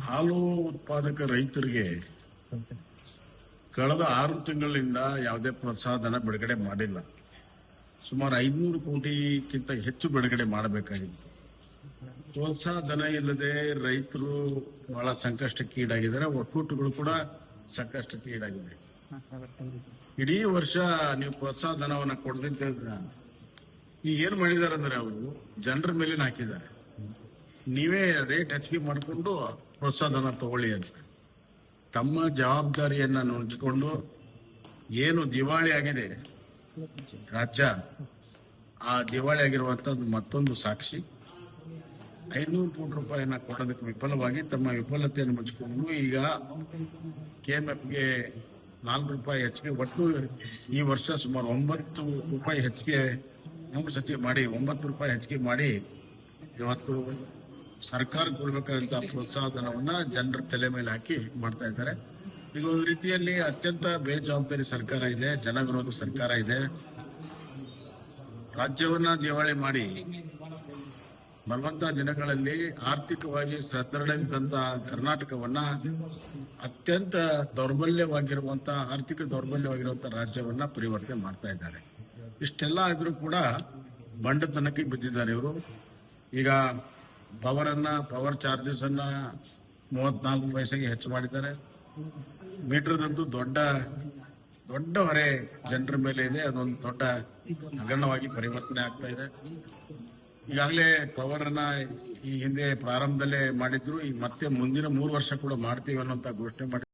ಹಾಲು ಉತ್ಪಾದಕ ರೈತರಿಗೆ ಕಳೆದ ಆರು ತಿಂಗಳಿಂದ ಯಾವುದೇ ಪ್ರೋತ್ಸಾಹಧನ ಬಿಡುಗಡೆ ಮಾಡಿಲ್ಲ. ಸುಮಾರು ಐದುನೂರು ಕೋಟಿಗಿಂತ ಹೆಚ್ಚು ಬಿಡುಗಡೆ ಮಾಡಬೇಕಾಗಿತ್ತು. ಪ್ರೋತ್ಸಾಹ ಧನ ಇಲ್ಲದೆ ರೈತರು ಬಹಳ ಸಂಕಷ್ಟಕ್ಕೆ ಈಡಾಗಿದ್ದಾರೆ. ಒಕ್ಕೂಟಗಳು ಕೂಡ ಸಂಕಷ್ಟಕ್ಕೆ ಈಡಾಗಿದೆ. ಇಡೀ ವರ್ಷ ನೀವು ಪ್ರೋತ್ಸಾಹ ಧನವನ್ನು ಕೊಡದಿದ್ದ ಈಗ ಏನ್ ಮಾಡಿದಾರೆ ಅಂದ್ರೆ ಅವರು ಜನರ ಮೇಲೆ ಹಾಕಿದ್ದಾರೆ. ನೀವೇ ರೇಟ್ ಹೆಚ್ಚಿಗೆ ಮಾಡಿಕೊಂಡು ಪ್ರೋತ್ಸಾಹನ ತಗೊಳ್ಳಿ ಅಂತ. ತಮ್ಮ ಜವಾಬ್ದಾರಿಯನ್ನ ನುಡಿಸಿಕೊಂಡು ಏನು ದಿವಾಳಿ ಆಗಿದೆ? ರಾಜ್ಯ, ಆ ದಿವಾಳಿ ಆಗಿರುವಂಥದ್ದು ಮತ್ತೊಂದು ಸಾಕ್ಷಿ. ಐನೂರು ಕೋಟಿ ರೂಪಾಯಿನ ಕೊಡೋದಕ್ಕೆ ವಿಫಲವಾಗಿ ತಮ್ಮ ವಿಫಲತೆಯನ್ನು ಮುಚ್ಚಿಕೊಂಡು ಈಗ ಕೆಎಂಎಫ್ಗೆ ನಾಲ್ಕು ರೂಪಾಯಿ ಹೆಚ್ಚಿಗೆ, ಒಟ್ಟು ಈ ವರ್ಷ ಸುಮಾರು ಒಂಬತ್ತು ರೂಪಾಯಿ ಹೆಚ್ಚಿಗೆ, ಮೂರು ಸತಿ ಮಾಡಿ, ಒಂಬತ್ತು ರೂಪಾಯಿ ಹೆಚ್ಚಿಗೆ ಮಾಡಿ ಇವತ್ತು ಸರ್ಕಾರ ಕೊಡ್ಬೇಕಾದಂತ ಪ್ರೋತ್ಸಾಹ ಧನವನ್ನ ಜನರ ತಲೆ ಮೇಲೆ ಹಾಕಿ ಮಾಡ್ತಾ ಇದ್ದಾರೆ. ಈಗ ಒಂದು ರೀತಿಯಲ್ಲಿ ಅತ್ಯಂತ ಬೇಜವಾಬ್ದಾರಿ ಸರ್ಕಾರ ಇದೆ ಜನ ಸರ್ಕಾರ ಇದೆ. ರಾಜ್ಯವನ್ನ ದಿವಾಳಿ ಮಾಡಿ ಬರುವಂತಹ ದಿನಗಳಲ್ಲಿ ಆರ್ಥಿಕವಾಗಿ ಸದೃಢವಿದ್ದಂತ ಕರ್ನಾಟಕವನ್ನ ಅತ್ಯಂತ ದೌರ್ಬಲ್ಯವಾಗಿರುವಂತಹ, ಆರ್ಥಿಕ ದೌರ್ಬಲ್ಯವಾಗಿರುವಂತಹ ರಾಜ್ಯವನ್ನ ಪರಿವರ್ತನೆ ಮಾಡ್ತಾ ಇದ್ದಾರೆ. ಇಷ್ಟೆಲ್ಲ ಆದರೂ ಕೂಡ ಬಂಡತನಕ್ಕೆ ಬಿದ್ದಿದ್ದಾರೆ ಇವರು. ಈಗ ಪವರ್ ಅನ್ನ ಪವರ್ ಚಾರ್ಜಸ್ ಅನ್ನ ಮೂವತ್ನಾಲ್ಕು ಪೈಸೆಗೆ ಹೆಚ್ಚು ಮಾಡಿದ್ದಾರೆ. ಮೀಟರ್ದಂತೂ ದೊಡ್ಡ ದೊಡ್ಡ ಹೊರೆ ಜನರ ಮೇಲೆ ಇದೆ. ಅದೊಂದು ದೊಡ್ಡ ಹಗರಣವಾಗಿ ಪರಿವರ್ತನೆ ಆಗ್ತಾ ಇದೆ. ಈಗಾಗಲೇ ಪವರ್ ಅನ್ನ ಈ ಹಿಂದೆ ಪ್ರಾರಂಭದಲ್ಲೇ ಮಾಡಿದ್ರು. ಈಗ ಮತ್ತೆ ಮುಂದಿನ ಮೂರು ವರ್ಷ ಕೂಡ ಮಾಡ್ತೀವಿ ಅನ್ನೋಂತ ಘೋಷಣೆ ಮಾಡಿ